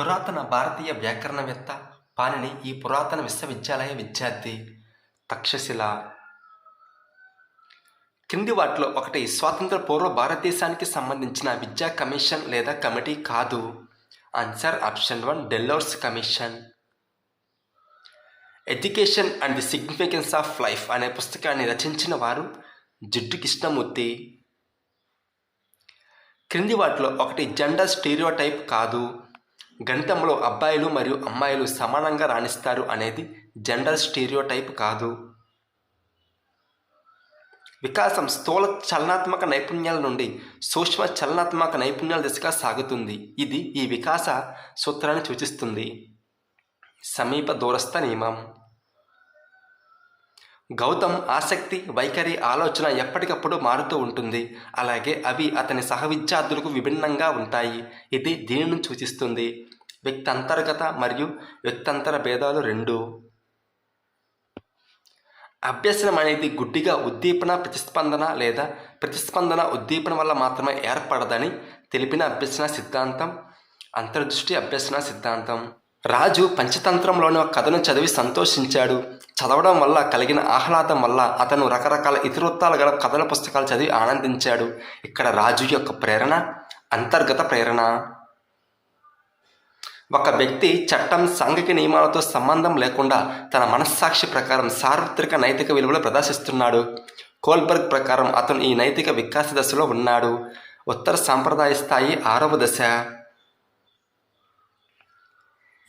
పురాతన భారతీయ వ్యాకరణవేత్త పాణిని ఈ పురాతన విశ్వవిద్యాలయ విద్యార్థి తక్షశిల. కింది వాటిలో ఒకటి స్వాతంత్ర పూర్వ భారతదేశానికి సంబంధించిన విద్యా కమిషన్ లేదా కమిటీ కాదు. Answer option one Delors commission. Education and the significance of life అనే పుస్తకాన్ని రచించిన వారు జిడ్డు కృష్ణమూర్తి. క్రింది వాటిలో ఒకటి జెండర్ స్టీరియోటైప్ కాదు. గణితంలో అబ్బాయిలు మరియు అమ్మాయిలు సమానంగా రాణిస్తారు అనేది జెండర్ స్టీరియోటైప్ కాదు. వికాసం స్థూల చలనాత్మక నైపుణ్యాల నుండి సూక్ష్మ చలనాత్మక నైపుణ్యాల దిశగా సాగుతుంది. ఇది ఈ వికాస సూత్రాన్ని సూచిస్తుంది. సమీప దూరస్థ నియమం. గౌతమ్ ఆసక్తి వైఖరి ఆలోచన ఎప్పటికప్పుడు మారుతూ ఉంటుంది. అలాగే అవి అతని సహ విద్యార్థులకు విభిన్నంగా ఉంటాయి. ఇది దీనిని సూచిస్తుంది. వ్యక్తి అంతర్గత మరియు వ్యక్తంతర భేదాలు రెండు. అభ్యసనం అనేది గుడ్డిగా ఉద్దీపన ప్రతిస్పందన లేదా ప్రతిస్పందన ఉద్దీపన వల్ల మాత్రమే ఏర్పడదని తెలిపిన అభ్యసన సిద్ధాంతం అంతర్దృష్టి అభ్యసన సిద్ధాంతం. రాజు పంచతంత్రంలోని ఒక కథను చదివి సంతోషించాడు. చదవడం వల్ల కలిగిన ఆహ్లాదం వల్ల అతను రకరకాల ఇతివృత్తాలు గల కథల పుస్తకాలు చదివి ఆనందించాడు. ఇక్కడ రాజు యొక్క ప్రేరణ అంతర్గత ప్రేరణ. ఒక వ్యక్తి చట్టం సాంఘిక నియమాలతో సంబంధం లేకుండా తన మనస్సాక్షి ప్రకారం సార్వత్రిక నైతిక విలువలు ప్రదర్శిస్తున్నాడు. కోల్బర్గ్ ప్రకారం అతను ఈ నైతిక వికాస దశలో ఉన్నాడు. ఉత్తర సాంప్రదాయ స్థాయి ఆరవ దశ.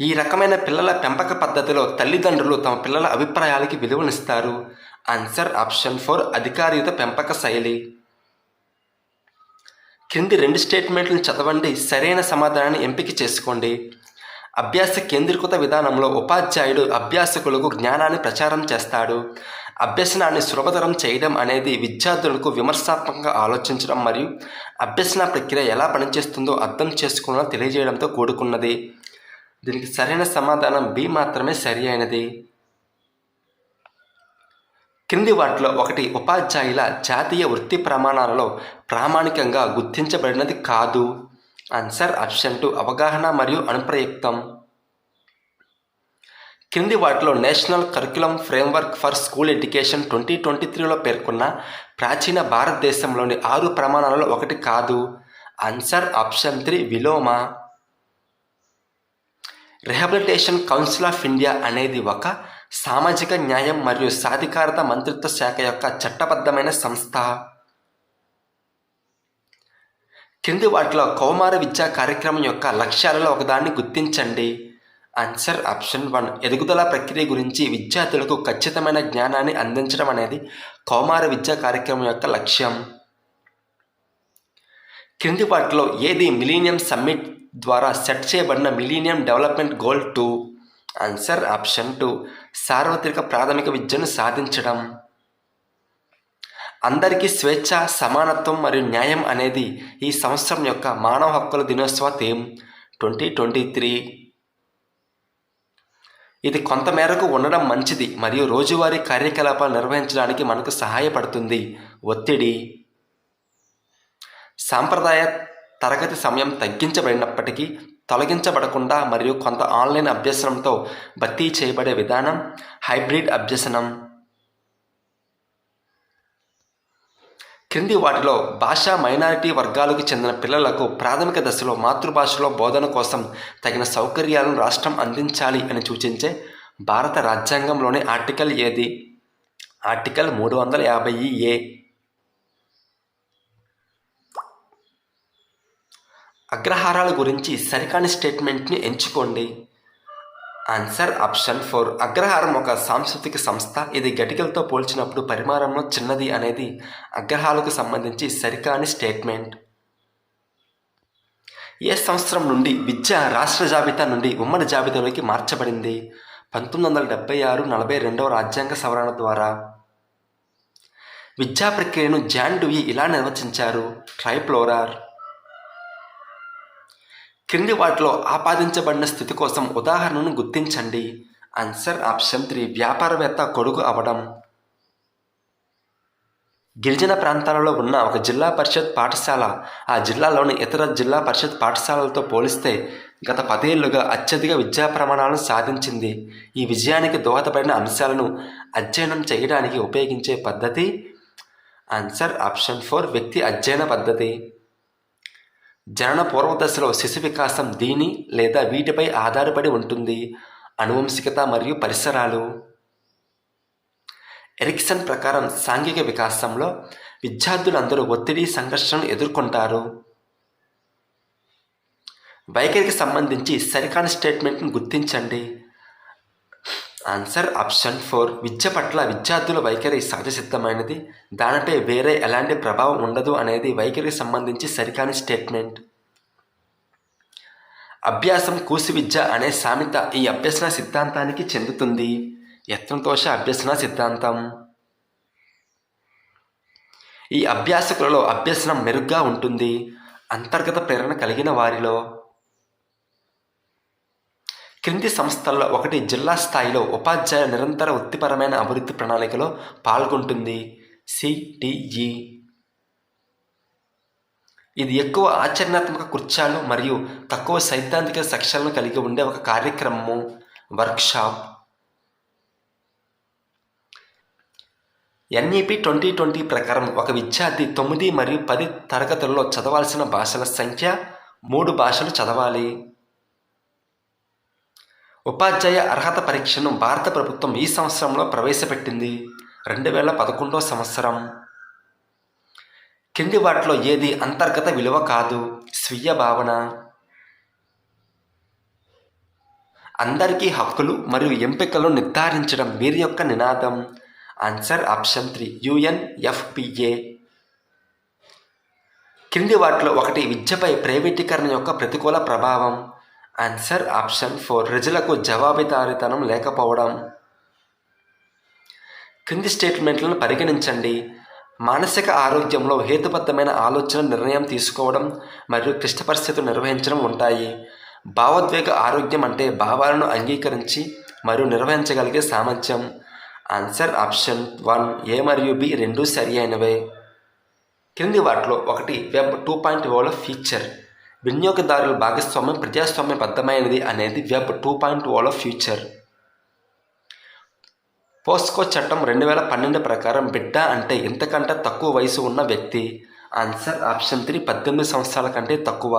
ఈ రకమైన పిల్లల పెంపక పద్ధతిలో తల్లిదండ్రులు తమ పిల్లల అభిప్రాయాలకి విలువనిస్తారు. ఆన్సర్ ఆప్షన్ ఫోర్ అధికారిత పెంపక శైలి. క్రింది రెండు స్టేట్మెంట్లను చదవండి సరైన సమాధానాన్ని ఎంపిక చేసుకోండి. అభ్యాస కేంద్రీకృత విధానంలో ఉపాధ్యాయుడు అభ్యాసకులకు జ్ఞానాన్ని ప్రచారం చేస్తాడు. అభ్యసనాన్ని సులభతరం చేయడం అనేది విద్యార్థులకు విమర్శాత్మకంగా ఆలోచించడం మరియు అభ్యసన ప్రక్రియ ఎలా పనిచేస్తుందో అర్థం చేసుకోవడం తెలియజేయడంతో కూడుకున్నది. దీనికి సరైన సమాధానం బి మాత్రమే సరి అయినది క్రింది వాటిలో ఒకటి ఉపాధ్యాయుల జాతీయ వృత్తి ప్రమాణాలలో ప్రామాణికంగా గుర్తించబడినది కాదు. ఆన్సర్ ఆప్షన్ టు అవగాహన మరియు అనుప్రయుక్తం. క్రింది వాటిలో national curriculum framework for school education twenty twenty త్రీలో పేర్కొన్న ప్రాచీన భారతదేశంలోని ఆరు ప్రమాణాలలో ఒకటి కాదు. ఆన్సర్ ఆప్షన్ త్రీ విలోమ. రిహాబిలిటేషన్ కౌన్సిల్ ఆఫ్ ఇండియా అనేది ఒక సామాజిక న్యాయం మరియు సాధికారత మంత్రిత్వ శాఖ యొక్క చట్టబద్ధమైన సంస్థ. కింది వాటిలో కౌమార విద్యా కార్యక్రమం యొక్క లక్ష్యాలలో ఒకదాన్ని గుర్తించండి. ఆన్సర్ ఆప్షన్ వన్ ఎదుగుదల ప్రక్రియ గురించి విద్యార్థులకు ఖచ్చితమైన జ్ఞానాన్ని అందించడం అనేది కౌమార విద్యా కార్యక్రమం యొక్క లక్ష్యం. క్రింది వాటిలో ఏది మిలీనియం సమ్మిట్ ద్వారా సెట్ చేయబడిన millennium development goal two answer option two సార్వత్రిక ప్రాథమిక విద్యను సాధించడం. అందరికీ స్వేచ్ఛ సమానత్వం మరియు న్యాయం అనేది ఈ సంవత్సరం యొక్క మానవ హక్కుల దినోత్సవ థీమ్ ట్వంటీ ట్వంటీ త్రీ ఇది కొంతమేరకు ఉండడం మంచిది మరియు రోజువారీ కార్యకలాపాలు నిర్వహించడానికి మనకు సహాయపడుతుంది. ఒత్తిడి. సాంప్రదాయ తరగతి సమయం తగ్గించబడినప్పటికీ తొలగించబడకుండా మరియు కొంత ఆన్లైన్ అభ్యసనంతో భర్తీ చేయబడే విధానం హైబ్రిడ్ అభ్యసనం. క్రింది వాటిలో భాషా మైనారిటీ వర్గాలకు చెందిన పిల్లలకు ప్రాథమిక దశలో మాతృభాషలో బోధన కోసం తగిన సౌకర్యాలను రాష్ట్రం అందించాలి అని సూచించే భారత రాజ్యాంగంలోని ఆర్టికల్ ఏది? ఆర్టికల్ మూడు వందల యాభై ఏ. అగ్రహారాల గురించి సరికాని స్టేట్మెంట్ని ఎంచుకోండి. ఆన్సర్ ఆప్షన్ ఫోర్ అగ్రహారం ఒక సాంస్కృతిక సంస్థ. ఇది గటికలతో పోల్చినప్పుడు పరిమాణంలో చిన్నది అనేది అగ్రహాలకు సంబంధించి సరికాని స్టేట్మెంట్. ఏ సంవత్సరం నుండి విద్య రాష్ట్ర జాబితా నుండి ఉమ్మడి జాబితాలోకి మార్చబడింది? పంతొమ్మిది వందల డెబ్బై ఆరు నలభై రెండవ రాజ్యాంగ సవరణ ద్వారా. విద్యా ప్రక్రియను జాన్ డూయి ఇలా నిర్వచించారు. ట్రైప్లోరార్ క్రింది వాటిలో ఆపాదించబడిన స్థితి కోసం ఉదాహరణను గుర్తించండి. ఆన్సర్ ఆప్షన్ త్రీ వ్యాపారవేత్త కొడుకు అవడం గిరిజన ప్రాంతాలలో ఉన్న ఒక జిల్లా పరిషత్ పాఠశాల. ఆ జిల్లాలోని ఇతర జిల్లా పరిషత్ పాఠశాలలతో పోలిస్తే గత పదేళ్ళుగా అత్యధిక విద్యా ప్రమాణాలను సాధించింది. ఈ విజయానికి దోహదపడిన అంశాలను అధ్యయనం చేయడానికి ఉపయోగించే పద్ధతి. ఆన్సర్ ఆప్షన్ ఫోర్ వ్యక్తి అధ్యయన పద్ధతి. జనన పూర్వదశలో శిశు వికాసం దీని లేదా వీటిపై ఆధారపడి ఉంటుంది. అనువంశికత మరియు పరిసరాలు. ఎరిక్సన్ ప్రకారం సాంఘిక వికాసంలో విద్యార్థులందరూ ఒత్తిడి సంఘర్షణను ఎదుర్కొంటారు. వైఖరికి సంబంధించి సరికాని స్టేట్మెంట్ను గుర్తించండి. Answer option four. విద్య పట్ల విద్యార్థుల వైఖరి సహజసిద్ధమైనది. దానిపై వేరే ఎలాంటి ప్రభావం ఉండదు అనేది వైఖరికి సంబంధించి సరికాని స్టేట్మెంట్. అభ్యాసం కూసి విద్య అనే సామెత ఈ అభ్యసన సిద్ధాంతానికి చెందుతుంది. యత్నతోష అభ్యసన సిద్ధాంతం. ఈ అభ్యాసకులలో అభ్యసనం మెరుగ్గా ఉంటుంది. అంతర్గత ప్రేరణ కలిగిన వారిలో క్రింది సంస్థల్లో ఒకటి జిల్లా స్థాయిలో ఉపాధ్యాయ నిరంతర వృత్తిపరమైన అభివృద్ధి ప్రణాళికలో పాల్గొంటుంది సిటిఈ. ఇది ఎక్కువ ఆచరణాత్మక కృత్యాలు మరియు తక్కువ సైద్ధాంతిక సెక్షన్లను కలిగి ఉండే ఒక కార్యక్రమము. వర్క్షాప్. ఎన్ఈపి ట్వంటీ ట్వంటీ ప్రకారం ఒక విద్యార్థి తొమ్మిది మరియు పది తరగతుల్లో చదవాల్సిన భాషల సంఖ్య మూడు భాషలు చదవాలి. ఉపాధ్యాయ అర్హత పరీక్షను భారత ప్రభుత్వం ఈ సంవత్సరంలో ప్రవేశపెట్టింది. రెండు వేల పదకొండవ సంవత్సరం. కింది వాటిలో ఏది అంతర్గత విలువ కాదు? స్వీయ భావన. అందరికీ హక్కులు మరియు ఎంపికలు నిర్ధారించడం వీరి యొక్క నినాదం. Answer option three UNFPA. క్రింది వాటిలో ఒకటి విద్యపై ప్రైవేటీకరణ యొక్క ప్రతికూల ప్రభావం. ఆన్సర్ ఆప్షన్ ఫోర్ ప్రజలకు జవాబుదారీతనం లేకపోవడం. క్రింది స్టేట్మెంట్లను పరిగణించండి. మానసిక ఆరోగ్యంలో హేతుబద్ధమైన ఆలోచన నిర్ణయం తీసుకోవడం మరియు క్లిష్ట పరిస్థితులు నిర్వహించడం ఉంటాయి. భావోద్వేగ ఆరోగ్యం అంటే భావాలను అంగీకరించి మరియు నిర్వహించగలిగే సామర్థ్యం. ఆన్సర్ ఆప్షన్ వన్ ఏ మరియు బి రెండూ సరి అయినవే. క్రింది వాటిలో ఒకటి వెబ్ టూ పాయింట్ ఓల ఫీచర్ వినియోగదారుల భాగస్వామ్యం ప్రజాస్వామ్యబద్ధమైనది అనేది వెబ్ టూ పాయింట్ ఓలో ఫ్యూచర్. పోస్కో చట్టం రెండు వేల పన్నెండు ప్రకారం బిడ్డ అంటే ఇంతకంటే తక్కువ వయసు ఉన్న వ్యక్తి. ఆన్సర్ ఆప్షన్ త్రీ పద్దెనిమిది సంవత్సరాల కంటే తక్కువ.